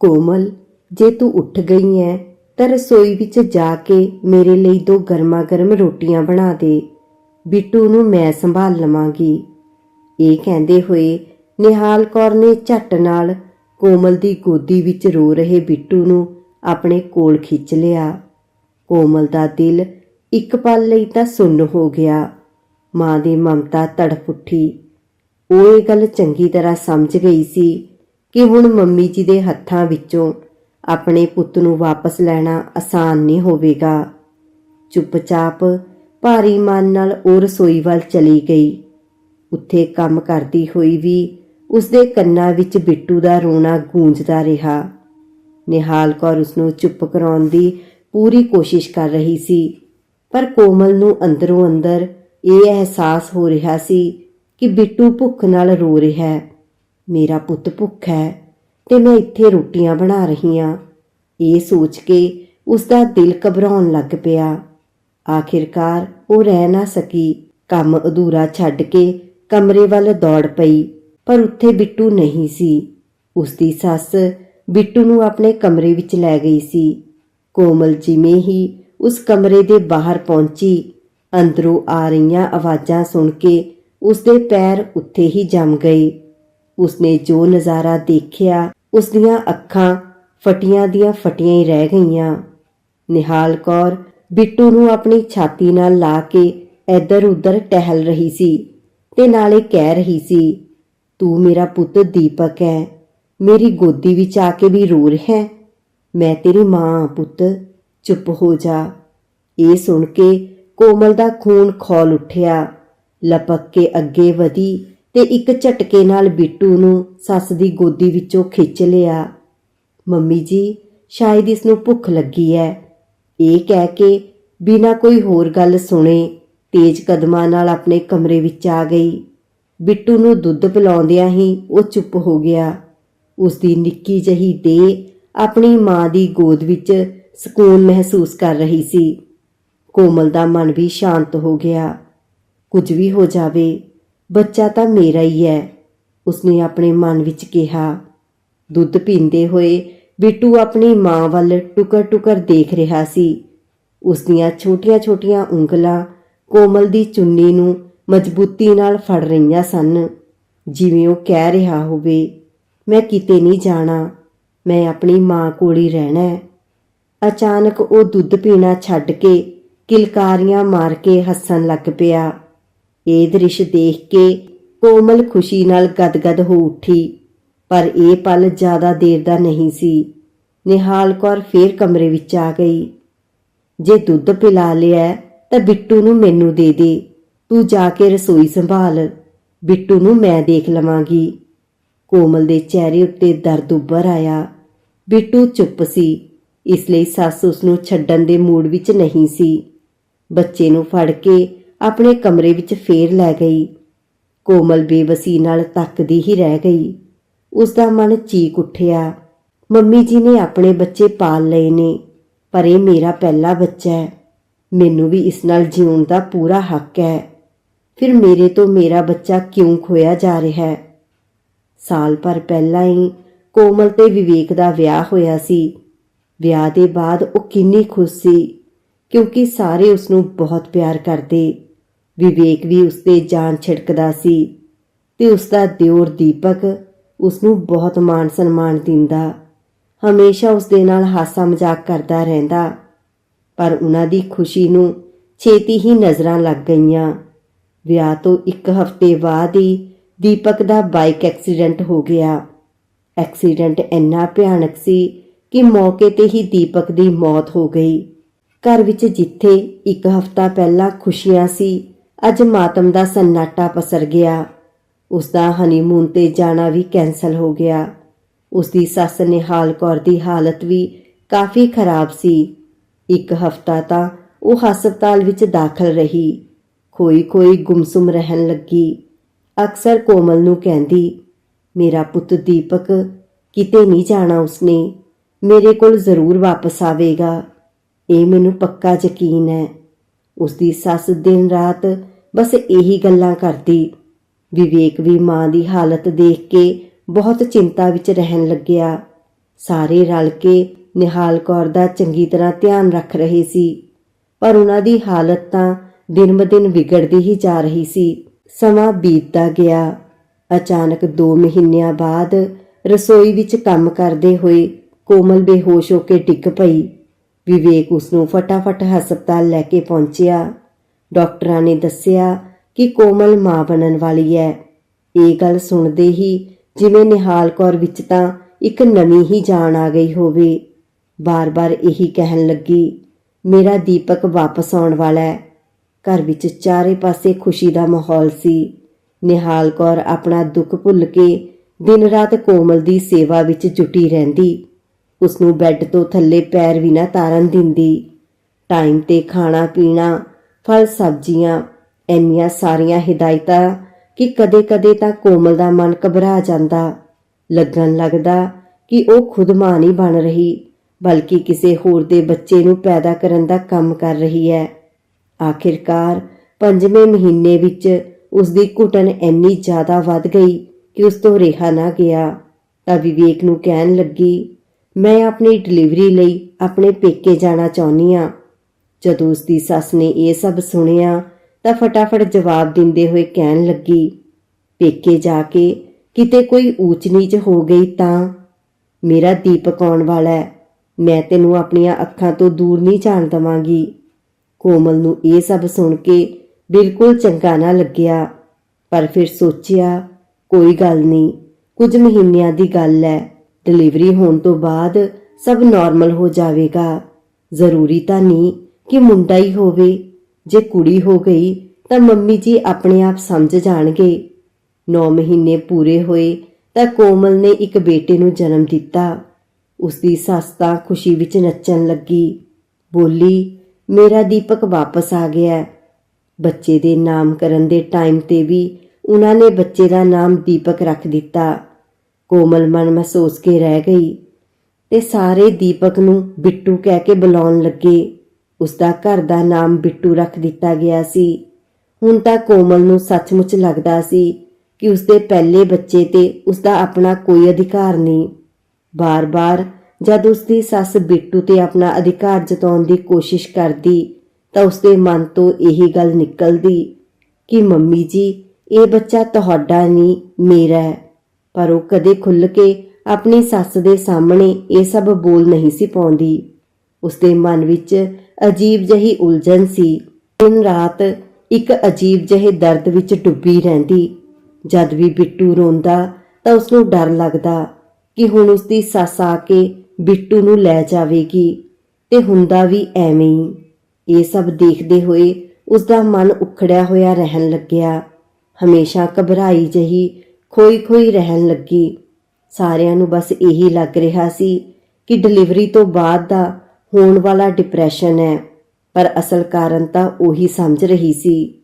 ਕੋਮਲ, ਜੇ ਤੂੰ ਉੱਠ ਗਈ ਐ, ਤਾਂ ਰਸੋਈ ਵਿੱਚ ਜਾ ਕੇ ਮੇਰੇ ਲਈ ਦੋ ਗਰਮਾ-ਗਰਮ ਰੋਟੀਆਂ ਬਣਾ ਦੇ। ਬਿੱਟੂ ਨੂੰ ਮੈਂ ਸੰਭਾਲ ਲਵਾਂਗੀ। ਇਹ ਕਹਿੰਦੇ ਹੋਏ ਨਿਹਾਲ ਕੌਰ ਨੇ ਝੱਟ ਨਾਲ ਕੋਮਲ ਦੀ ਗੋਦੀ ਵਿੱਚ ਰੋ ਰਹੇ ਬਿੱਟੂ ਨੂੰ ਆਪਣੇ ਕੋਲ ਖਿੱਚ ਲਿਆ। ਕੋਮਲ ਦਾ ਦਿਲ ਇੱਕ ਪਲ ਲਈ ਤਾਂ ਸੁੰਨ ਹੋ ਗਿਆ। ਮਾਂ ਦੀ ਮਮਤਾ ਤੜਫ ਉੱਠੀ। ਉਹ ਇਹ ਗੱਲ ਚੰਗੀ ਤਰ੍ਹਾਂ ਸਮਝ ਗਈ ਸੀ ਕਿ ਹੁਣ ਮੰਮੀ ਜੀ ਦੇ ਹੱਥਾਂ ਵਿੱਚੋਂ ਆਪਣੇ ਪੁੱਤ ਨੂੰ ਵਾਪਸ ਲੈਣਾ ਆਸਾਨ ਨਹੀਂ ਹੋਵੇਗਾ। ਚੁੱਪਚਾਪ ਭਾਰੀ ਮਨ ਨਾਲ ਉਹ ਰਸੋਈ ਵੱਲ ਚਲੀ ਗਈ। ਉੱਥੇ ਕੰਮ ਕਰਦੀ ਹੋਈ ਵੀ ਉਸਦੇ ਕੰਨਾਂ ਵਿੱਚ ਬਿੱਟੂ ਦਾ ਰੋਣਾ ਗੂੰਜਦਾ ਰਿਹਾ। ਨਿਹਾਲ ਕੌਰ ਉਸ ਨੂੰ ਚੁੱਪ ਕਰਾਉਣ ਦੀ ਪੂਰੀ ਕੋਸ਼ਿਸ਼ ਕਰ ਰਹੀ ਸੀ, ਪਰ ਕੋਮਲ ਨੂੰ ਅੰਦਰੋਂ ਅੰਦਰ ਇਹ ਅਹਿਸਾਸ ਹੋ ਰਿਹਾ ਸੀ ਕਿ ਬਿੱਟੂ ਭੁੱਖ ਨਾਲ ਰੋ ਰਿਹਾ ਹੈ। ਮੇਰਾ ਪੁੱਤ ਭੁੱਖ ਹੈ ਤੇ ਮੈਂ ਇੱਥੇ ਰੋਟੀਆਂ ਬਣਾ ਰਹੀ ਹਾਂ ਇਹ ਸੋਚ ਕੇ ਉਸ ਦਾ ਦਿਲ ਘਬਰਾਉਣ ਲੱਗ ਪਿਆ। ਆਖਿਰਕਾਰ ਉਹ ਰਹਿ ਨਾ ਸਕੀ। ਕੰਮ ਅਧੂਰਾ ਛੱਡ ਕੇ ਕਮਰੇ ਵੱਲ ਦੌੜ ਪਈ, ਪਰ ਉੱਥੇ ਬਿੱਟੂ ਨਹੀਂ ਸੀ। ਉਸ ਦੀ ਸੱਸ ਬਿੱਟੂ ਨੂੰ ਆਪਣੇ ਕਮਰੇ ਵਿੱਚ ਲੈ ਗਈ ਸੀ। ਕੋਮਲ ਜਿਵੇਂ ਹੀ ਉਸ ਕਮਰੇ ਦੇ ਬਾਹਰ ਪਹੁੰਚੀ, ਅੰਦਰੋਂ ਆ ਰਹੀਆਂ ਆਵਾਜ਼ਾਂ ਸੁਣ ਕੇ ਉਸ ਦੇ ਪੈਰ ਉੱਥੇ ਹੀ ਜੰਮ ਗਏ। ਉਸਨੇ ਜੋ ਨਜ਼ਾਰਾ ਦੇਖਿਆ ਉਸ ਦੀਆਂ ਅੱਖਾਂ ਫਟੀਆਂ ਦੀਆਂ ਫਟੀਆਂ ਹੀ ਰਹਿ ਗਈਆਂ। ਨਿਹਾਲ ਕੌਰ ਬਿੱਟੂ ਨੂੰ ਆਪਣੀ ਛਾਤੀ ਨਾਲ ਲਾ ਕੇ ਇੱਧਰ-ਉੱਧਰ ਟਹਿਲ ਰਹੀ ਸੀ ਤੇ ਨਾਲੇ ਕਹਿ ਰਹੀ ਸੀ, ਤੂੰ ਮੇਰਾ ਪੁੱਤ ਦੀਪਕ ਹੈ, ਮੇਰੀ ਗੋਦੀ ਵਿੱਚ ਆ ਕੇ ਵੀ ਰੋ ਰਿਹਾ ਹੈ। ਮੈਂ ਤੇਰੀ ਮਾਂ ਪੁੱਤ, ਚੁੱਪ ਹੋ ਜਾ। ਇਹ ਸੁਣ ਕੇ ਕੋਮਲ ਦਾ ਖੂਨ ਖੋਲ ਉੱਠਿਆ। ਲਪਕ ਕੇ ਅੱਗੇ ਵਧੀ। ਤੇ ਇੱਕ ਝਟਕੇ ਨਾਲ ਬਿੱਟੂ ਨੂੰ ਸੱਸ ਦੀ ਗੋਦੀ ਵਿੱਚੋਂ ਖਿੱਚ ਲਿਆ। ਮੰਮੀ ਜੀ, ਸ਼ਾਇਦ ਇਸ ਨੂੰ ਭੁੱਖ ਲੱਗੀ ਹੈ ਇਹ ਕਹਿ ਕੇ ਬਿਨਾਂ ਕੋਈ ਹੋਰ ਗੱਲ ਸੁਣੇ ਤੇਜ਼ ਕਦਮਾਂ ਨਾਲ ਆਪਣੇ ਕਮਰੇ ਵਿੱਚ ਆ ਗਈ। ਬਿੱਟੂ ਨੂੰ ਦੁੱਧ ਪਿਲਾਉਂਦਿਆਂ ਹੀ ਉਹ ਚੁੱਪ ਹੋ ਗਿਆ। ਉਸ ਦੀ ਨਿੱਕੀ ਜਹੀ ਦੇਹ ਆਪਣੀ ਮਾਂ ਦੀ ਗੋਦ ਵਿੱਚ ਸਕੂਨ ਮਹਿਸੂਸ ਕਰ ਰਹੀ ਸੀ। ਕੋਮਲ ਦਾ ਮਨ ਵੀ ਸ਼ਾਂਤ ਹੋ ਗਿਆ। ਕੁਝ ਵੀ ਹੋ ਜਾਵੇ ਬੱਚਾ ਤਾਂ ਮੇਰਾ ਹੀ ਹੈ ਉਸਨੇ ਆਪਣੇ ਮਨ ਵਿੱਚ ਕਿਹਾ। ਦੁੱਧ ਪੀਂਦੇ ਹੋਏ ਬਿੱਟੂ ਆਪਣੀ ਮਾਂ ਵੱਲ ਟੁਕਰ-ਟੁਕਰ ਦੇਖ ਰਿਹਾ ਸੀ। ਉਸ ਦੀਆਂ ਛੋਟੀਆਂ-ਛੋਟੀਆਂ ਉਂਗਲਾਂ ਕੋਮਲ ਦੀ ਚੁੰਨੀ ਨੂੰ ਮਜ਼ਬੂਤੀ ਨਾਲ ਫੜ ਰਹੀਆਂ ਸਨ। ਜਿਵੇਂ ਉਹ ਕਹਿ ਰਿਹਾ ਹੋਵੇ, ਮੈਂ ਕਿਤੇ ਨਹੀਂ ਜਾਣਾ, ਮੈਂ ਆਪਣੀ ਮਾਂ ਕੋਲ ਹੀ ਰਹਿਣਾ ਅਚਾਨਕ ਉਹ ਦੁੱਧ ਪੀਣਾ ਛੱਡ ਕੇ ਕਿਲਕਾਰੀਆਂ ਮਾਰ ਕੇ ਹੱਸਣ ਲੱਗ ਪਿਆ। ਇਹ ਦ੍ਰਿਸ਼ ਦੇਖ ਕੇ ਕੋਮਲ ਖੁਸ਼ੀ ਨਾਲ ਗਦਗਦ ਹੋ ਉੱਠੀ। ਪਰ ਇਹ ਪਲ ਜ਼ਿਆਦਾ ਦੇਰ ਦਾ ਨਹੀਂ ਸੀ। ਨਿਹਾਲ ਕੌਰ ਫੇਰ ਕਮਰੇ ਵਿੱਚ ਆ ਗਈ। ਜੇ ਦੁੱਧ ਪਿਲਾ ਲਿਆ, ਤਾਂ ਬਿੱਟੂ ਨੂੰ ਮੈਨੂੰ ਦੇ ਦੇ। ਤੂੰ ਜਾ ਕੇ ਰਸੋਈ ਸੰਭਾਲ। ਬਿੱਟੂ ਨੂੰ ਮੈਂ ਦੇਖ ਲਵਾਂਗੀ। ਕੋਮਲ ਦੇ ਚਿਹਰੇ ਉੱਤੇ ਦਰਦ ਉੱਭਰ ਆਇਆ। ਬਿੱਟੂ ਚੁੱਪ ਸੀ। ਇਸ ਲਈ ਸੱਸ ਉਸ ਨੂੰ ਛੱਡਣ ਦੇ ਮੂਡ ਵਿੱਚ ਨਹੀਂ ਸੀ। ਬੱਚੇ ਨੂੰ ਫੜ ਕੇ ਆਪਣੇ ਕਮਰੇ ਵਿੱਚ ਫੇਰ ਲੈ ਗਈ। ਕੋਮਲ ਬੇਵਸੀ ਨਾਲ ਤੱਕਦੀ ਹੀ ਰਹਿ ਗਈ। ਉਸ ਦਾ ਮਨ ਚੀਕ ਉੱਠਿਆ। ਮੰਮੀ ਜੀ ਨੇ ਆਪਣੇ ਬੱਚੇ ਪਾਲ ਲਏ ਨੇ, ਪਰ ਇਹ ਮੇਰਾ ਪਹਿਲਾ ਬੱਚਾ ਹੈ। ਮੈਨੂੰ ਵੀ ਇਸ ਨਾਲ ਜਿਉਣ ਦਾ ਪੂਰਾ ਹੱਕ ਹੈ। ਫਿਰ ਮੇਰੇ ਤੋਂ ਮੇਰਾ ਬੱਚਾ ਕਿਉਂ ਖੋਇਆ ਜਾ ਰਿਹਾ ਹੈ? ਸਾਲ ਭਰ ਪਹਿਲਾਂ ਹੀ ਕੋਮਲ ਤੇ ਵਿਵੇਕ ਦਾ ਵਿਆਹ ਹੋਇਆ ਸੀ। ਵਿਆਹ ਦੇ ਬਾਅਦ ਉਹ ਕਿੰਨੀ ਖੁਸ਼ ਸੀ, ਕਿਉਂਕਿ ਸਾਰੇ ਉਸ ਨੂੰ ਬਹੁਤ ਪਿਆਰ ਕਰਦੇ। ਵਿਵੇਕ ਵੀ ਉਸ ਤੇ ਜਾਨ ਛਿੜਕਦਾ ਸੀ ਤੇ ਉਸ ਦਾ ਦਿਓਰ ਦੀਪਕ ਉਸ ਨੂੰ ਬਹੁਤ ਮਾਣ ਸਨਮਾਨ ਦਿੰਦਾ। ਹਮੇਸ਼ਾ ਉਸ ਦੇ ਨਾਲ ਹਾਸਾ ਮਜ਼ਾਕ ਕਰਦਾ ਰਹਿੰਦਾ। ਪਰ ਉਹਨਾਂ ਦੀ ਖੁਸ਼ੀ ਨੂੰ ਛੇਤੀ ਹੀ ਨਜ਼ਰਾਂ ਲੱਗ ਗਈਆਂ। ਵਿਆਹ ਤੋਂ ਇੱਕ ਹਫ਼ਤੇ ਬਾਅਦ ਹੀ ਦੀਪਕ ਦਾ ਬਾਈਕ ਐਕਸੀਡੈਂਟ ਹੋ ਗਿਆ। ਐਕਸੀਡੈਂਟ ਇੰਨਾ ਭਿਆਨਕ ਸੀ ਕਿ ਮੌਕੇ ਤੇ ਹੀ ਦੀਪਕ ਦੀ ਮੌਤ ਹੋ ਗਈ। ਘਰ ਵਿੱਚ ਜਿੱਥੇ ਇੱਕ ਹਫ਼ਤਾ ਪਹਿਲਾਂ ਖੁਸ਼ੀਆਂ ਸੀ ਅੱਜ ਮਾਤਮ ਦਾ ਸੰਨਾਟਾ ਪਸਰ ਗਿਆ। ਉਸ ਦਾ ਹਨੀਮੂਨ ਤੇ ਜਾਣਾ ਵੀ ਕੈਨਸਲ ਹੋ ਗਿਆ। ਉਸ ਦੀ ਸੱਸ ਨਿਹਾਲ ਕੌਰ ਦੀ ਹਾਲਤ ਵੀ ਕਾਫੀ ਖਰਾਬ ਸੀ। ਇੱਕ ਹਫ਼ਤਾ ਤਾਂ ਉਹ ਹਸਪਤਾਲ ਵਿੱਚ ਦਾਖਲ ਰਹੀ। ਕੋਈ ਕੋਈ ਗੁੰਮਸੁਮ ਰਹਿਣ ਲੱਗੀ। ਅਕਸਰ ਕੋਮਲ ਨੂੰ ਕਹਿੰਦੀ, ਮੇਰਾ ਪੁੱਤ ਦੀਪਕ, ਕਿਤੇ ਨਹੀਂ ਜਾਣਾ ਉਸਨੇ। ਮੇਰੇ ਕੋਲ ਜ਼ਰੂਰ ਵਾਪਸ ਆਵੇਗਾ। ਇਹ ਮੈਨੂੰ ਪੱਕਾ ਯਕੀਨ ਹੈ। ਉਸ ਦੀ ਸੱਸ ਦਿਨ ਰਾਤ ਬਸ ਇਹੀ ਗੱਲਾਂ ਕਰਦੀ। ਵਿਵੇਕ ਵੀ ਮਾਂ ਦੀ ਹਾਲਤ ਦੇਖ ਕੇ ਬਹੁਤ ਚਿੰਤਾ ਵਿੱਚ ਰਹਿਣ ਲੱਗਿਆ। ਸਾਰੇ ਰਲ ਕੇ ਨਿਹਾਲ ਕੌਰ ਦਾ ਚੰਗੀ ਤਰ੍ਹਾਂ ਧਿਆਨ ਰੱਖ ਰਹੇ ਸੀ। ਪਰ ਉਹਨਾਂ ਦੀ ਹਾਲਤ ਤਾਂ ਦਿਨ-ਬਦਿਨ ਵਿਗੜਦੀ ਹੀ ਜਾ ਰਹੀ ਸੀ। ਸਮਾਂ ਬੀਤਦਾ ਗਿਆ। ਅਚਾਨਕ 2 ਮਹੀਨਿਆਂ ਬਾਅਦ ਰਸੋਈ ਵਿੱਚ ਕੰਮ ਕਰਦੇ ਹੋਏ ਕੋਮਲ ਬੇਹੋਸ਼ ਹੋ ਕੇ ਡਿੱਗ ਪਈ। ਵਿਵੇਕ ਉਸ ਨੂੰ ਫਟਾਫਟ ਹਸਪਤਾਲ ਲੈ ਕੇ ਪਹੁੰਚਿਆ। ਡਾਕਟਰਾਂ ਨੇ ਦੱਸਿਆ ਕਿ ਕੋਮਲ ਮਾਂ ਬਣਨ ਵਾਲੀ ਹੈ ਇਹ ਗੱਲ ਸੁਣਦੇ ਹੀ ਜਿਵੇਂ ਨਿਹਾਲ ਕੌਰ ਵਿੱਚ ਤਾਂ ਇੱਕ ਨਵੀਂ ਹੀ ਜਾਨ ਆ ਗਈ ਹੋਵੇ। ਬਾਰ-ਬਾਰ ਇਹੀ ਕਹਿਣ ਲੱਗੀ, ਮੇਰਾ ਦੀਪਕ ਵਾਪਸ ਆਉਣ ਵਾਲਾ ਹੈ ਘਰ ਵਿੱਚ ਚਾਰੇ ਪਾਸੇ ਖੁਸ਼ੀ ਦਾ ਮਾਹੌਲ ਸੀ। ਨਿਹਾਲ ਕੌਰ ਆਪਣਾ ਦੁੱਖ ਭੁੱਲ ਕੇ ਦਿਨ ਰਾਤ ਕੋਮਲ ਦੀ ਸੇਵਾ ਵਿੱਚ ਜੁਟੀ ਰਹਿੰਦੀ। ਉਸ ਨੂੰ ਬੈੱਡ ਤੋਂ ਥੱਲੇ ਪੈਰ ਵੀ ਨਾ ਤਾਰਨ ਦਿੰਦੀ। ਟਾਈਮ ਤੇ ਖਾਣਾ, ਪੀਣਾ, ਫਲ, ਸਬਜ਼ੀਆਂ, ਇੰਨੀਆਂ ਸਾਰੀਆਂ ਹਿਦਾਇਤਾਂ ਕਿ ਕਦੇ-ਕਦੇ ਤਾਂ ਕੋਮਲ ਦਾ ਮਨ ਘਬਰਾ ਜਾਂਦਾ। ਲੱਗਣ ਲੱਗਦਾ ਕਿ ਉਹ ਖੁਦ ਮਾਂ ਨਹੀਂ ਬਣ ਰਹੀ, ਬਲਕਿ ਕਿਸੇ ਹੋਰ ਦੇ ਬੱਚੇ ਨੂੰ ਪੈਦਾ ਕਰਨ ਦਾ ਕੰਮ ਕਰ ਰਹੀ ਹੈ। ਆਖਿਰਕਾਰ ਪੰਜਵੇਂ ਮਹੀਨੇ ਵਿੱਚ ਉਸ ਦੀ ਘੁਟਨ ਇੰਨੀ ਜ਼ਿਆਦਾ ਵੱਧ ਗਈ ਕਿ ਉਸ ਤੋਂ ਰਿਹਾ ਨਾ ਗਿਆ। ਤਾਂ ਵਿਵੇਕ ਨੂੰ ਕਹਿਣ ਲੱਗੀ ਮੈਂ ਆਪਣੀ ਡਿਲੀਵਰੀ ਲਈ ਆਪਣੇ ਪੇਕੇ ਜਾਣਾ ਚਾਹੁੰਦੀ ਹਾਂ। ਜਦੋਂ ਉਸ ਦੀ ਸੱਸ ਨੇ ਇਹ ਸਭ ਸੁਣਿਆ, ਤਾਂ ਫਟਾਫਟ ਜਵਾਬ ਦਿੰਦੇ ਹੋਏ ਕਹਿਣ ਲੱਗੀ, ਪੇਕੇ ਜਾ ਕੇ ਕਿਤੇ ਕੋਈ ਊਚ ਨੀਚ ਹੋ ਗਈ ਤਾਂ? ਮੇਰਾ ਦੀਪਕ ਆਉਣ ਵਾਲਾ ਹੈ? ਮੈਂ ਤੈਨੂੰ ਆਪਣੀਆਂ ਅੱਖਾਂ ਤੋਂ ਦੂਰ ਨਹੀਂ ਜਾਣ ਦਵਾਂਗੀ। ਕੋਮਲ ਨੂੰ ਇਹ ਸਭ ਸੁਣ ਕੇ ਬਿਲਕੁਲ ਚੰਗਾ ਨਾ ਲੱਗਿਆ, ਪਰ ਫਿਰ ਸੋਚਿਆ, ਕੋਈ ਗੱਲ ਨਹੀਂ, ਕੁਝ ਮਹੀਨਿਆਂ ਦੀ ਗੱਲ ਹੈ। ਡਿਲੀਵਰੀ ਹੋਣ ਤੋਂ ਬਾਅਦ ਸਭ ਨਾਰਮਲ ਹੋ ਜਾਵੇਗਾ। ਜ਼ਰੂਰੀ ਤਾਂ ਨਹੀਂ ਕਿ ਮੁੰਡਾ ਹੀ ਹੋਵੇ। ਜੇ ਕੁੜੀ ਹੋ ਗਈ ਤਾਂ ਮੰਮੀ ਜੀ ਆਪਣੇ ਆਪ ਸਮਝ ਜਾਣਗੇ। 9 ਮਹੀਨੇ ਪੂਰੇ ਹੋਏ ਤਾਂ ਕੋਮਲ ਨੇ ਇੱਕ ਬੇਟੇ ਨੂੰ ਜਨਮ ਦਿੱਤਾ। ਉਸ ਦੀ ਸੱਸ ਤਾਂ ਖੁਸ਼ੀ ਵਿੱਚ ਨੱਚਣ ਲੱਗੀ। ਬੋਲੀ, ਮੇਰਾ ਦੀਪਕ ਵਾਪਸ ਆ ਗਿਆ। ਬੱਚੇ ਦੇ ਨਾਮਕਰਨ ਦੇ ਟਾਈਮ ਤੇ ਵੀ ਉਹਨਾਂ ਨੇ ਬੱਚੇ ਦਾ ਨਾਮ ਦੀਪਕ ਰੱਖ ਦਿੱਤਾ। ਕੋਮਲ ਮਨ ਮਹਿਸੂਸ ਕੇ ਰਹਿ ਗਈ ਤੇ ਸਾਰੇ ਦੀਪਕ ਨੂੰ ਬਿੱਟੂ ਕਹਿ ਕੇ ਬੁਲਾਉਣ ਲੱਗੇ। ਉਸ ਦਾ ਘਰ ਦਾ ਨਾਮ ਬਿੱਟੂ ਰੱਖ ਦਿੱਤਾ ਗਿਆ ਸੀ। ਹੁਣ ਤਾਂ ਕੋਮਲ ਨੂੰ ਸੱਚਮੁੱਚ ਲੱਗਦਾ ਸੀ ਕਿ ਉਸ ਦੇ ਪਹਿਲੇ ਬੱਚੇ ਤੇ ਉਸ ਦਾ ਆਪਣਾ ਕੋਈ ਅਧਿਕਾਰ ਨਹੀਂ। ਬਾਰ-ਬਾਰ ਜਦ ਉਸ ਦੀ ਸੱਸ ਬਿੱਟੂ ਤੇ ਆਪਣਾ ਅਧਿਕਾਰ ਜਤਾਉਣ ਦੀ ਕੋਸ਼ਿਸ਼ ਕਰਦੀ, ਤਾਂ ਉਸ ਦੇ ਮਨ ਤੋਂ ਇਹੀ ਗੱਲ ਨਿਕਲਦੀ ਕਿ ਮੰਮੀ ਜੀ, ਇਹ ਬੱਚਾ ਤੁਹਾਡਾ ਨਹੀਂ, ਮੇਰਾ ਹੈ। ਪਰ ਉਹ ਕਦੇ ਖੁੱਲ ਕੇ ਆਪਣੀ ਸੱਸ ਦੇ ਸਾਹਮਣੇ ਇਹ ਸਭ ਬੋਲ ਨਹੀਂ ਸੀ ਪਾਉਂਦੀ। ਉਸਦੇ ਮਨ ਵਿੱਚ ਅਜੀਬ ਜਹੀ ਉਲਝਣ ਸੀ। ਦਿਨ ਰਾਤ ਇੱਕ ਅਜੀਬ ਜਿਹੇ ਦਰਦ ਵਿੱਚ ਡੁੱਬੀ ਰਹਿੰਦੀ। ਜਦ ਵੀ ਬਿੱਟੂ ਰੋਂਦਾ ਤਾਂ ਉਸ ਨੂੰ ਡਰ ਲੱਗਦਾ ਕਿ ਹੁਣ ਉਸ ਦੀ ਸੱਸ ਆ ਕੇ ਬਿੱਟੂ ਨੂੰ ਲੈ ਜਾਵੇਗੀ ਤੇ ਹੁੰਦਾ ਵੀ ਐਵੇਂ ਹੀ। ਇਹ ਸਭ ਦੇਖਦੇ ਹੋਏ ਉਸ ਦਾ ਮਨ ਉਖੜਿਆ ਹੋਇਆ ਰਹਿਣ ਲੱਗਿਆ। ਹਮੇਸ਼ਾ ਘਬਰਾਈ ਜਹੀ ਖੋਈ-ਖੋਈ ਰਹਿਣ ਲੱਗੀ। ਸਾਰਿਆਂ ਨੂੰ ਬਸ ਇਹੀ ਲੱਗ ਰਿਹਾ ਸੀ ਕਿ ਡਿਲੀਵਰੀ ਤੋਂ ਬਾਅਦ ਦਾ ਹੋਣ ਵਾਲਾ ਡਿਪਰੈਸ਼ਨ ਹੈ, ਪਰ ਅਸਲ ਕਾਰਨ ਤਾਂ ਉਹੀ ਸਮਝ ਰਹੀ ਸੀ।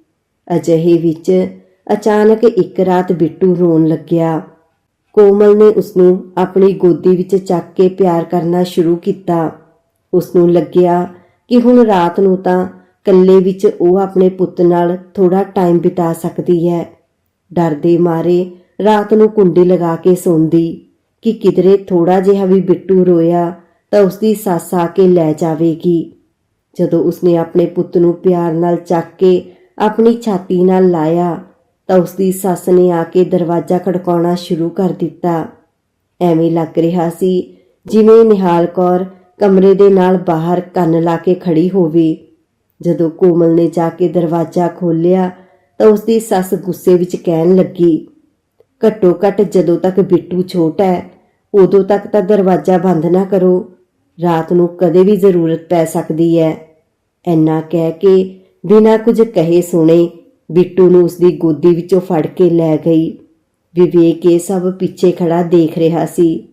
ਅਜਿਹੇ ਵਿੱਚ ਅਚਾਨਕ ਇੱਕ ਰਾਤ ਬਿੱਟੂ ਰੋਣ ਲੱਗਿਆ। ਕੋਮਲ ਨੇ ਉਸ ਨੂੰ ਆਪਣੀ ਗੋਦੀ ਵਿੱਚ ਚੱਕ ਕੇ ਪਿਆਰ ਕਰਨਾ ਸ਼ੁਰੂ ਕੀਤਾ। ਉਸ ਨੂੰ ਲੱਗਿਆ ਕਿ ਹੁਣ ਰਾਤ ਨੂੰ ਤਾਂ ਇਕੱਲੇ ਵਿੱਚ ਉਹ ਆਪਣੇ ਪੁੱਤ ਨਾਲ ਥੋੜਾ ਟਾਈਮ ਬਿਤਾ ਸਕਦੀ ਹੈ। ਡਰ ਦੇ ਮਾਰੇ ਰਾਤ ਨੂੰ ਕੁੰਡੀ ਲਗਾ ਕੇ ਸੌਂਦੀ ਕਿ ਕਿਧਰੇ ਥੋੜਾ ਜਿਹਾ ਵੀ ਬਿੱਟੂ ਰੋਇਆ ਤਾਂ ਉਸਦੀ ਸੱਸ ਆ ਕੇ ਲੈ ਜਾਵੇਗੀ। ਜਦੋਂ ਉਸਨੇ ਆਪਣੇ ਪੁੱਤ ਨੂੰ ਪਿਆਰ ਨਾਲ ਚੱਕ ਕੇ ਆਪਣੀ ਛਾਤੀ ਨਾਲ ਲਾਇਆ ਤਾਂ ਉਸਦੀ ਸੱਸ ਨੇ ਆ ਕੇ ਦਰਵਾਜ਼ਾ ਖੜਕਾਉਣਾ ਸ਼ੁਰੂ ਕਰ ਦਿੱਤਾ। ਐਵੇਂ ਲੱਗ ਰਿਹਾ ਸੀ ਜਿਵੇਂ ਨਿਹਾਲ ਕੌਰ ਕਮਰੇ ਦੇ ਨਾਲ ਬਾਹਰ ਕੰਨ ਲਾ ਕੇ ਖੜੀ ਹੋਵੇ। ਜਦੋਂ ਕੋਮਲ ਨੇ ਜਾ ਕੇ ਦਰਵਾਜ਼ਾ ਖੋਲ੍ਹਿਆ ਤਾਂ ਉਸਦੀ ਸੱਸ ਗੁੱਸੇ ਵਿੱਚ ਕਹਿਣ ਲੱਗੀ ਘੱਟੋ ਘੱਟ ਜਦੋਂ ਤੱਕ ਬਿੱਟੂ ਛੋਟਾ ਹੈ, ਉਦੋਂ ਤੱਕ ਤਾਂ ਦਰਵਾਜ਼ਾ ਬੰਦ ਨਾ ਕਰੋ। ਰਾਤ ਨੂੰ ਕਦੇ ਵੀ ਜ਼ਰੂਰਤ ਪੈ ਸਕਦੀ ਹੈ। ਐਨਾ ਕਹਿ ਕੇ ਬਿਨਾਂ ਕੁਝ ਕਹੇ ਸੁਣੇ ਬਿੱਟੂ ਨੂੰ ਉਸ ਦੀ ਗੋਦੀ ਵਿੱਚੋਂ ਫੜ ਕੇ ਲੈ ਗਈ। ਵਿਵੇਕ ਇਹ ਸਭ ਪਿੱਛੇ ਖੜਾ ਦੇਖ ਰਿਹਾ ਸੀ।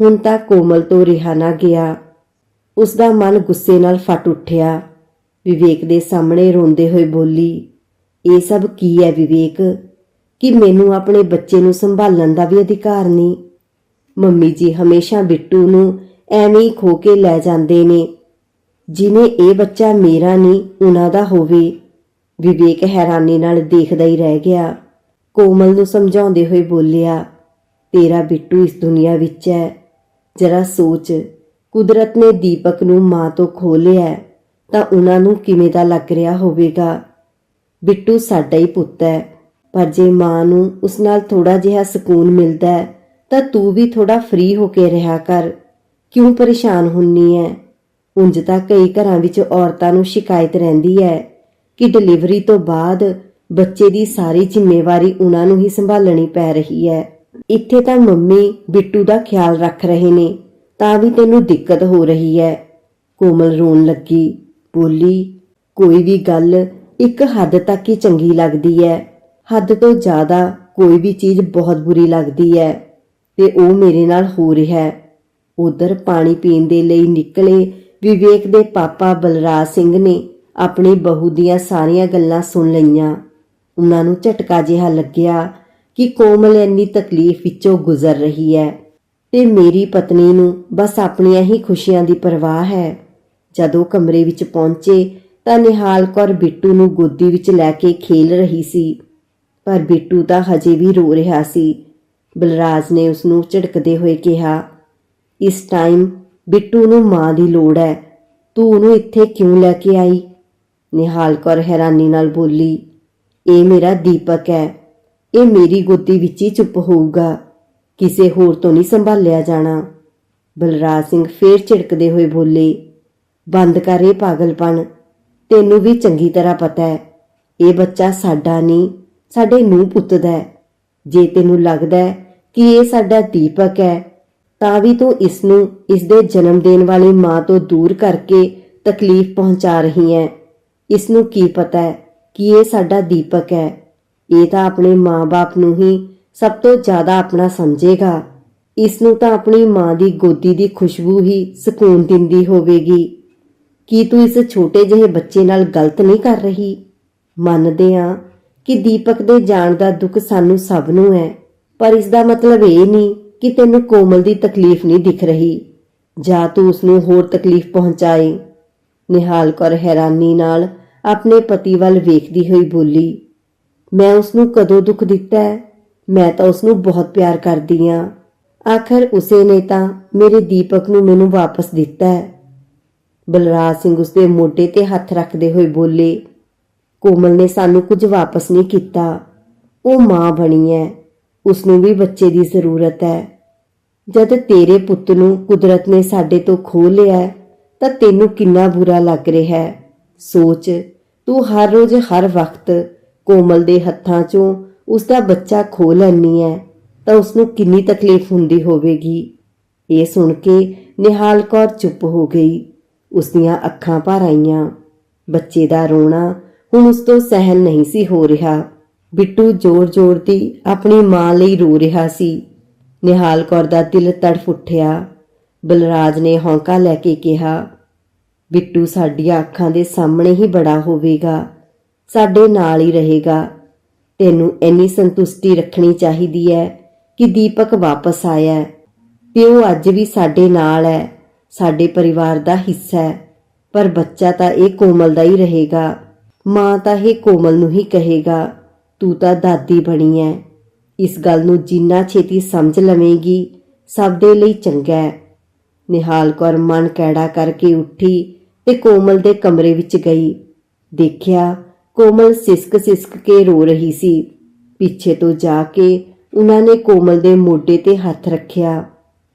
ਹੁਣ ਤਾਂ ਕੋਮਲ ਤੋਂ ਰਿਹਾ ਨਾ ਗਿਆ। ਉਸ ਦਾ ਮਨ ਗੁੱਸੇ ਨਾਲ ਫਟ ਉੱਠਿਆ। ਵਿਵੇਕ ਦੇ ਸਾਹਮਣੇ ਰੋਂਦੇ ਹੋਏ ਬੋਲੀ, ਇਹ ਸਭ ਕੀ ਹੈ, ਵਿਵੇਕ? ਕਿ ਮੈਨੂੰ ਆਪਣੇ ਬੱਚੇ ਨੂੰ ਸੰਭਾਲਣ ਦਾ ਵੀ ਅਧਿਕਾਰ ਨਹੀਂ। ਮੰਮੀ ਜੀ ਹਮੇਸ਼ਾ ਬਿੱਟੂ ਨੂੰ ਐਵੇਂ ਹੀ ਖੋ ਕੇ ਲੈ ਜਾਂਦੇ ਨੇ। ਜਿਵੇਂ ਇਹ ਬੱਚਾ ਮੇਰਾ ਨਹੀਂ, ਉਹਨਾਂ ਦਾ ਹੋਵੇ। ਵਿਵੇਕ ਹੈਰਾਨੀ ਨਾਲ ਦੇਖਦਾ ਹੀ ਰਹਿ ਗਿਆ। ਕੋਮਲ ਨੂੰ ਸਮਝਾਉਂਦੇ ਹੋਏ ਬੋਲਿਆ, ਤੇਰਾ ਬਿੱਟੂ ਇਸ ਦੁਨੀਆ ਵਿੱਚ ਹੈ। ਜਰਾ ਸੋਚ, ਕੁਦਰਤ ਨੇ ਦੀਪਕ ਨੂੰ ਮਾਂ ਤੋਂ ਖੋਹ ਲਿਆ ਤਾਂ ਉਹਨਾਂ ਨੂੰ ਕਿਵੇਂ ਦਾ ਲੱਗ ਰਿਹਾ ਹੋਵੇਗਾ? ਬਿੱਟੂ ਸਾਡਾ ਹੀ ਪੁੱਤ ਹੈ। ਪਰ ਜੇ ਮਾਂ ਨੂੰ ਉਸ ਨਾਲ ਥੋੜਾ ਜਿਹਾ ਸਕੂਨ ਮਿਲਦਾ ਹੈ, ਤਾਂ ਤੂੰ ਵੀ ਥੋੜਾ ਫ੍ਰੀ ਹੋ ਕੇ ਰਿਹਾ ਕਰ। ਕਿਉਂ ਪਰੇਸ਼ਾਨ ਹੁੰਨੀ ਹੈ ਉਂਝ ਤਾਂ ਕਈ ਘਰਾਂ ਵਿੱਚ ਔਰਤਾਂ ਨੂੰ ਸ਼ਿਕਾਇਤ ਰਹਿੰਦੀ ਹੈ ਕਿ ਡਿਲੀਵਰੀ ਤੋਂ ਬਾਅਦ ਬੱਚੇ ਦੀ ਸਾਰੀ ਜ਼ਿੰਮੇਵਾਰੀ ਉਹਨਾਂ ਨੂੰ ਹੀ ਸੰਭਾਲਣੀ ਪੈ ਰਹੀ ਹੈ। ਇੱਥੇ ਤਾਂ ਮੰਮੀ ਬਿੱਟੂ ਦਾ ਖਿਆਲ ਰੱਖ ਰਹੇ ਨੇ, ਤਾਂ ਵੀ ਤੈਨੂੰ ਦਿੱਕਤ ਹੋ ਰਹੀ ਹੈ। ਕੋਮਲ ਰੋਣ ਲੱਗੀ। ਬੋਲੀ, ਕੋਈ ਵੀ ਗੱਲ ਇੱਕ ਹੱਦ ਤੱਕ ਹੀ ਚੰਗੀ ਲੱਗਦੀ ਹੈ। ਹੱਦ ਤੋਂ ਜ਼ਿਆਦਾ ਕੋਈ ਵੀ ਚੀਜ਼ ਬਹੁਤ ਬੁਰੀ ਲੱਗਦੀ ਹੈ ਤੇ ਉਹ ਮੇਰੇ ਨਾਲ ਹੋ ਰਿਹਾ ਹੈ। ਉਧਰ ਪਾਣੀ ਪੀਣ ਦੇ ਲਈ ਨਿਕਲੇ ਵਿਵੇਕ ਦੇ ਪਾਪਾ ਬਲਰਾਜ ਸਿੰਘ ਨੇ ਆਪਣੀ ਬਹੂ ਦੀਆਂ ਸਾਰੀਆਂ ਗੱਲਾਂ ਸੁਣ ਲਈਆਂ। ਉਹਨਾਂ ਨੂੰ ਝਟਕਾ ਜਿਹਾ ਲੱਗਿਆ ਕਿ ਕੋਮਲ ਇੰਨੀ ਤਕਲੀਫ ਵਿੱਚੋਂ ਗੁਜ਼ਰ ਰਹੀ ਹੈ ਤੇ ਮੇਰੀ ਪਤਨੀ ਨੂੰ ਬਸ ਆਪਣੀਆਂ ਹੀ ਖੁਸ਼ੀਆਂ ਦੀ ਪਰਵਾਹ ਹੈ। ਜਦੋਂ ਕਮਰੇ ਵਿੱਚ ਪਹੁੰਚੇ ਤਾਂ ਨਿਹਾਲ ਕੌਰ ਬਿੱਟੂ ਨੂੰ ਗੋਦੀ ਵਿੱਚ ਲੈ ਕੇ ਖੇਲ ਰਹੀ ਸੀ। ਪਰ ਬਿੱਟੂ ਤਾਂ ਹਜੇ ਵੀ ਰੋ ਰਿਹਾ ਸੀ। ਬਲਰਾਜ ਨੇ ਉਸ ਨੂੰ ਝਟਕਦੇ ਹੋਏ ਕਿਹਾ, ਇਸ ਟਾਈਮ ਬਿੱਟੂ ਨੂੰ ਮਾਂ ਦੀ ਲੋੜ ਹੈ। ਤੂੰ ਉਹਨੂੰ ਇੱਥੇ ਕਿਉਂ ਲੈ ਕੇ ਆਈ? ਨਿਹਾਲ ਕੌਰ ਹੈਰਾਨੀ ਨਾਲ ਬੋਲੀ, ਇਹ ਮੇਰਾ ਦੀਪਕ ਹੈ। ਇਹ ਮੇਰੀ ਗੋਦੀ ਵਿੱਚ ਹੀ ਚੁੱਪ ਹੋਊਗਾ। ਕਿਸੇ ਹੋਰ ਤੋਂ ਨਹੀਂ ਸੰਭਾਲਿਆ ਜਾਣਾ। ਬਲਰਾਜ ਸਿੰਘ ਫੇਰ ਝਿੜਕਦੇ ਹੋਏ ਬੋਲੇ, ਬੰਦ ਕਰ ਇਹ ਪਾਗਲਪਨ ਤੈਨੂੰ ਵੀ ਚੰਗੀ ਤਰ੍ਹਾਂ ਪਤਾ ਹੈ। ਇਹ ਬੱਚਾ ਸਾਡਾ ਨਹੀਂ ਸਾਡੇ ਨੂੰ ਪੁੱਤ ਦਾ ਹੈ। ਜੇ ਤੈਨੂੰ ਲੱਗਦਾ ਹੈ ਕਿ ਇਹ ਸਾਡਾ ਦੀਪਕ ਹੈ, ਤਾਂ ਵੀ ਤੂੰ ਇਸ ਨੂੰ ਇਸ ਦੇ ਜਨਮ ਦੇਣ ਵਾਲੀ ਮਾਂ ਤੋਂ ਦੂਰ ਕਰਕੇ ਤਕਲੀਫ ਪਹੁੰਚਾ ਰਹੀ ਹੈ। ਇਸ ਨੂੰ ਕੀ ਪਤਾ ਹੈ ਕਿ ਇਹ ਸਾਡਾ ਦੀਪਕ ਹੈ। ਇਹ ਤਾਂ ਆਪਣੇ ਮਾਂ-ਬਾਪ ਨੂੰ ਹੀ ਸਭ ਤੋਂ ਜ਼ਿਆਦਾ ਆਪਣਾ ਸਮਝੇਗਾ। ਇਸ ਨੂੰ ਤਾਂ ਆਪਣੀ ਮਾਂ ਦੀ ਗੋਦੀ ਦੀ ਖੁਸ਼ਬੂ ਹੀ ਸਕੂਨ ਦਿੰਦੀ ਹੋਵੇਗੀ। ਕੀ ਤੂੰ ਇਸ ਛੋਟੇ ਜਿਹੇ ਬੱਚੇ ਨਾਲ ਗਲਤ ਨਹੀਂ ਕਰ ਰਹੀ? ਮੰਨਦੇ ਆ ਕਿ ਦੀਪਕ ਦੇ ਜਾਣ ਦਾ ਦੁੱਖ ਸਾਨੂੰ ਸਭ ਨੂੰ ਹੈ। ਪਰ ਇਸ ਦਾ ਮਤਲਬ ਇਹ ਨਹੀਂ ਕਿ ਤੈਨੂੰ ਕੋਮਲ ਦੀ ਤਕਲੀਫ ਨਹੀਂ ਦਿਖ ਰਹੀ। ਜਾਂ ਤੂੰ ਉਸ ਨੂੰ ਹੋਰ ਤਕਲੀਫ ਪਹੁੰਚਾਏ ਨਿਹਾਲ ਕੌਰ ਹੈਰਾਨੀ ਨਾਲ ਆਪਣੇ ਪਤੀ ਵੱਲ ਵੇਖਦੀ ਹੋਈ ਬੋਲੀ, ਮੈਂ ਉਸ ਨੂੰ ਕਦੋਂ ਦੁੱਖ ਦਿੱਤਾ ਹੈ? ਮੈਂ ਤਾਂ ਉਸ ਨੂੰ ਬਹੁਤ ਪਿਆਰ ਕਰਦੀ ਆ ਆਖਰ ਉਸੇ ਨੇ ਤਾਂ ਮੇਰੇ ਦੀਪਕ ਨੂੰ ਮੈਨੂੰ ਵਾਪਸ ਦਿੱਤਾ ਹੈ। ਬਲਰਾਜ ਸਿੰਘ ਉਸਦੇ ਮੋਢੇ ਤੇ ਹੱਥ ਰੱਖਦੇ ਹੋਏ ਬੋਲੇ ਕੋਮਲ ਨੇ ਸਾਨੂੰ ਕੁਝ ਵਾਪਸ ਨਹੀਂ ਕੀਤਾ। ਉਹ ਮਾਂ ਬਣੀ ਹੈ ਉਸ ਨੂੰ ਵੀ ਬੱਚੇ ਦੀ ਜ਼ਰੂਰਤ ਹੈ ਜਦ ਤੇਰੇ ਪੁੱਤ ਨੂੰ ਕੁਦਰਤ ਨੇ ਸਾਡੇ ਤੋਂ ਖੋਹ ਲਿਆ ਤਾਂ ਤੈਨੂੰ ਕਿੰਨਾ ਬੁਰਾ ਲੱਗ ਰਿਹਾ ਹੈ ਸੋਚ, ਤੂੰ ਹਰ ਰੋਜ਼ ਹਰ ਵਕਤ ਕੋਮਲ ਦੇ ਹੱਥਾਂ 'ਚੋਂ ਉਸ ਦਾ ਬੱਚਾ ਖੋਹ ਲੈਣੀ ਹੈ ਤਾਂ ਉਸ ਨੂੰ ਕਿੰਨੀ ਤਕਲੀਫ ਹੁੰਦੀ ਹੋਵੇਗੀ। ਇਹ ਸੁਣ ਕੇ ਨਿਹਾਲ ਕੌਰ ਚੁੱਪ ਹੋ ਗਈ। ਉਸ ਦੀਆਂ ਅੱਖਾਂ ਭਰ ਆਈਆਂ। ਬੱਚੇ ਦਾ ਰੋਣਾ ਹੁਣ ਉਸ ਤੋਂ ਸਹਿਨ ਨਹੀਂ ਸੀ ਹੋ ਰਿਹਾ। ਬਿੱਟੂ ਜ਼ੋਰ-ਜ਼ੋਰ ਦੀ ਆਪਣੀ ਮਾਂ ਲਈ ਰੋ ਰਿਹਾ ਸੀ। ਨਿਹਾਲ ਕੌਰ ਦਾ ਦਿਲ ਤੜਫ ਉੱਠਿਆ। ਬਲਰਾਜ ਨੇ ਹੌਂਕਾ ਲੈ ਕੇ ਕਿਹਾ, ਬਿੱਟੂ, ਸਾਡੀਆਂ ਅੱਖਾਂ ਦੇ ਸਾਹਮਣੇ ਹੀ ਬੜਾ ਹੋਵੇਗਾ। ਸਾਡੇ ਨਾਲ ਹੀ ਰਹੇਗਾ। ਤੈਨੂੰ ਇੰਨੀ ਸੰਤੁਸ਼ਟੀ ਰੱਖਣੀ ਚਾਹੀਦੀ ਹੈ ਕਿ ਦੀਪਕ ਵਾਪਸ ਆਇਆ। ਹੈ ਤੇ ਉਹ ਅੱਜ ਵੀ ਸਾਡੇ ਨਾਲ ਹੈ ਸਾਡੇ ਪਰਿਵਾਰ ਦਾ ਹਿੱਸਾ ਹੈ ਪਰ ਬੱਚਾ ਤਾਂ ਇਹ ਕੋਮਲ ਦਾ ਹੀ ਰਹੇਗਾ। ਮਾਂ ਤਾਂ ਇਹ ਕੋਮਲ ਨੂੰ ਹੀ ਕਹੇਗਾ, ਤੂੰ ਤਾਂ ਦਾਦੀ ਬਣੀ ਹੈ ਇਸ ਗੱਲ ਨੂੰ ਜਿੰਨਾ ਛੇਤੀ ਸਮਝ ਲਵੇਂਗੀ, ਸਭ ਦੇ ਲਈ ਚੰਗਾ ਹੈ ਨਿਹਾਲ ਕੌਰ ਮਨ ਕੈੜਾ ਕਰਕੇ ਉੱਠੀ ਤੇ ਕੋਮਲ ਦੇ ਕਮਰੇ ਵਿੱਚ ਗਈ। ਦੇਖਿਆ, ਕੋਮਲ ਸਿਸਕ ਸਿਸਕ ਕੇ ਰੋ ਰਹੀ ਸੀ। ਪਿੱਛੇ ਤੋਂ ਜਾ ਕੇ ਉਹਨਾਂ ਨੇ ਕੋਮਲ ਦੇ ਮੋਢੇ ਤੇ ਹੱਥ ਰੱਖਿਆ।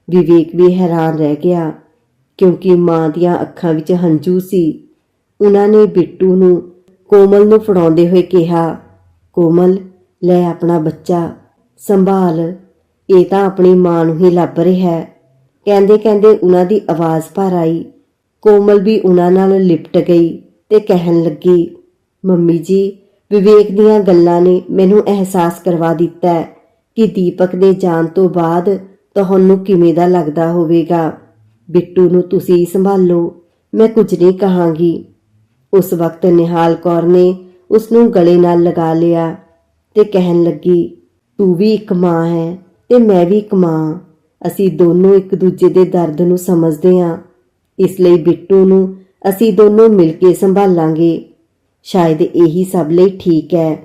ਵਿਵੇਕ ਵੀ ਹੈਰਾਨ ਰਹਿ ਗਿਆ, ਕਿਉਂਕਿ ਮਾਂ ਦੀਆਂ ਅੱਖਾਂ ਵਿੱਚ ਹੰਝੂ ਸੀ। ਉਹਨਾਂ ਨੇ ਬਿੱਟੂ ਨੂੰ ਕੋਮਲ ਨੂੰ ਫੜਾਉਂਦੇ ਹੋਏ ਕਿਹਾ, ਕੋਮਲ, ਲੈ ਆਪਣਾ ਬੱਚਾ, ਸੰਭਾਲ। ਇਹ ਤਾਂ ਆਪਣੀ ਮਾਂ ਨੂੰ ਹੀ ਲੱਭ ਰਿਹਾ ਹੈ। ਕਹਿੰਦੇ ਕਹਿੰਦੇ ਉਹਨਾਂ ਦੀ ਆਵਾਜ਼ ਭਰ ਆਈ। ਕੋਮਲ ਵੀ ਉਹਨਾਂ ਨਾਲ ਲਿਪਟ ਗਈ ਤੇ ਕਹਿਣ ਲੱਗੀ, ਮੰਮੀ ਜੀ, ਵਿਵੇਕ ਦੀਆਂ ਗੱਲਾਂ ਨੇ ਮੈਨੂੰ ਅਹਿਸਾਸ ਕਰਵਾ ਦਿੱਤਾ ਹੈ ਕਿ ਦੀਪਕ ਦੇ ਜਾਣ ਤੋਂ ਬਾਅਦ ਤੁਹਾਨੂੰ ਕਿਵੇਂ ਦਾ ਲੱਗਦਾ ਹੋਵੇਗਾ। ਬਿੱਟੂ ਨੂੰ ਤੁਸੀਂ ਸੰਭਾਲੋ, ਮੈਂ ਕੁਝ ਨਹੀਂ ਕਹਾਂਗੀ। ਉਸ ਵਕਤ ਨਿਹਾਲ ਕੌਰ ਨੇ ਉਸ ਨੂੰ ਗਲੇ ਨਾਲ ਲਗਾ ਲਿਆ ਤੇ ਕਹਿਣ ਲੱਗੀ, ਤੂੰ ਵੀ ਇੱਕ ਮਾਂ ਹੈ ਤੇ ਮੈਂ ਵੀ ਇੱਕ ਮਾਂ। ਅਸੀਂ ਦੋਨੋਂ ਇੱਕ ਦੂਜੇ ਦੇ ਦਰਦ ਨੂੰ ਸਮਝਦੇ ਹਾਂ। ਇਸ ਲਈ ਬਿੱਟੂ ਨੂੰ ਅਸੀਂ ਦੋਨੋਂ ਮਿਲ ਕੇ ਸੰਭਾਲਾਂਗੇ। ਸ਼ਾਇਦ ਇਹੀ ਸਭ ਲਈ ਠੀਕ ਹੈ।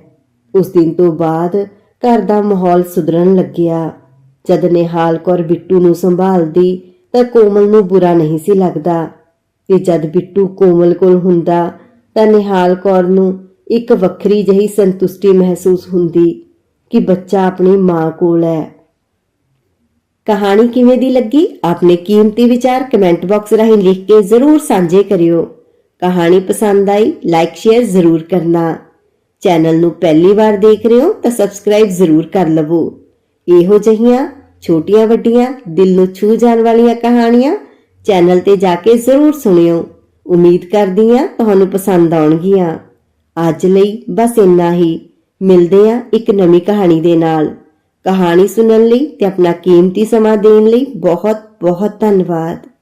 ਉਸ ਦਿਨ ਤੋਂ ਬਾਅਦ ਘਰ ਦਾ ਮਾਹੌਲ ਸੁਧਰਨ ਲੱਗਿਆ। ਜਦ ਨਿਹਾਲ ਕੌਰ ਬਿੱਟੂ ਨੂੰ ਸੰਭਾਲਦੀ ਤਾਂ ਕੋਮਲ ਨੂੰ ਬੁਰਾ ਨਹੀਂ ਸੀ ਲੱਗਦਾ। ਤੇ ਜਦ ਬਿੱਟੂ ਕੋਮਲ ਕੋਲ ਹੁੰਦਾ ਤਾਂ ਨਿਹਾਲ ਕੌਰ ਨੂੰ ਇੱਕ ਵੱਖਰੀ ਜਹੀ ਸੰਤੁਸ਼ਟੀ ਮਹਿਸੂਸ ਹੁੰਦੀ ਕਿ ਬੱਚਾ ਆਪਣੀ ਮਾਂ ਕੋਲ ਹੈ। ਕਹਾਣੀ ਕਿਵੇਂ ਦੀ ਲੱਗੀ? ਆਪਣੇ ਕੀਮਤੀ ਵਿਚਾਰ ਕਮੈਂਟ ਬਾਕਸ ਰਾਹੀਂ ਲਿਖ ਕੇ ਜ਼ਰੂਰ ਸਾਂਝੇ ਕਰਿਓ। ਕਹਾਣੀ ਪਸੰਦ ਆਈ, ਲਾਈਕ, ਸ਼ੇਅਰ ਜ਼ਰੂਰ ਕਰਨਾ। ਚੈਨਲ ਨੂੰ ਪਹਿਲੀ ਵਾਰ ਦੇਖ ਰਹੇ ਹੋ ਤਾਂ ਸਬਸਕ੍ਰਾਈਬ ਜ਼ਰੂਰ ਕਰ ਲਵੋ। ਇਹੋ ਜਿਹੀਆਂ ਛੋਟੀਆਂ ਵੱਡੀਆਂ ਦਿਲ ਨੂੰ ਛੂ ਜਾਣ ਵਾਲੀਆਂ ਕਹਾਣੀਆਂ ਚੈਨਲ ਤੇ ਜਾ ਕੇ ਜ਼ਰੂਰ ਸੁਣਿਓ। ਉਮੀਦ ਕਰਦੀ ਹਾਂ ਤੁਹਾਨੂੰ ਪਸੰਦ ਆਉਣਗੀਆਂ। ਅੱਜ ਲਈ ਬਸ ਇੰਨਾ ਹੀ। ਮਿਲਦੇ ਹਾਂ ਇੱਕ ਨਵੀਂ ਕਹਾਣੀ ਦੇ ਨਾਲ। ਕਹਾਣੀ ਸੁਣਨ ਲਈ ਤੇ ਆਪਣਾ ਕੀਮਤੀ ਸਮਾਂ ਦੇਣ ਲਈ ਬਹੁਤ ਬਹੁਤ ਧੰਨਵਾਦ।